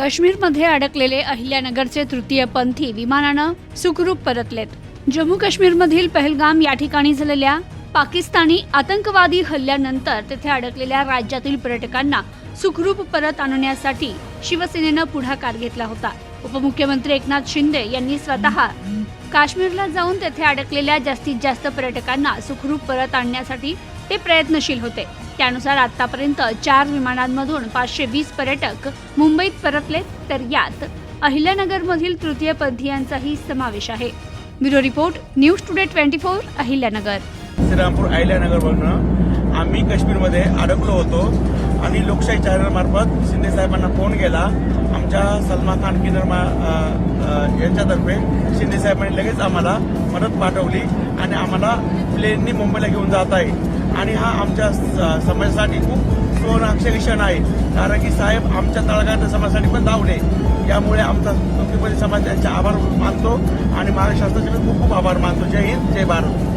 काश्मीरमध्ये अडकलेले अहिल्यानगरचे तृतीयपंथी विमानानं सुखरूप परतलेत. जम्मू काश्मीरमधील पहलगाम या ठिकाणी झालेल्या पाकिस्तानी आतंकवादी हल्ल्यानंतर तेथे अडकलेल्या राज्यातील पर्यटकांना सुखरूप परत आणण्यासाठी शिवसेनेनं पुढाकार घेतला होता. उपमुख्यमंत्री एकनाथ शिंदे यांनी स्वतः काश्मीरला जाऊन तेथे अडकलेल्या जास्तीत जास्त पर्यटकांना सुखरूप परत आणण्यासाठी ते प्रयत्नशील होते. त्यानुसार आतापर्यंत चार विमानांमधून पाचशे वीस पर्यटक मुंबईत परतले तर यात अहिल्यानगरमधील तृतीय तृतीयपंथीयांचाही समावेश आहे. Bureau report news today twenty four Ahilyanagar. Shrirampur अहिल्यानगरवरनं आम्ही काश्मीरमध्ये अडकलो होतो आणि लोकशाही चॅनलमार्फत शिंदे साहेबांना फोन केला. आमच्या सलमा खान किनर यांच्यातर्फे शिंदे साहेबांनी लगेच आम्हाला मदत पाठवली आणि आम्हाला प्लेननी मुंबईला घेऊन जात आहे. आणि हा आमच्या स- समाजासाठी खूप सुवर्णाक्षर क्षण आहे. कारण की साहेब आमच्या तळागाळ समाजासाठी पण धावले यामुळे आमचा तुमची समाज त्यांचे आभार मानतो आणि महाराष्ट्र शासनाचे खूप खूप आभार मानतो. जय हिंद जय भारत.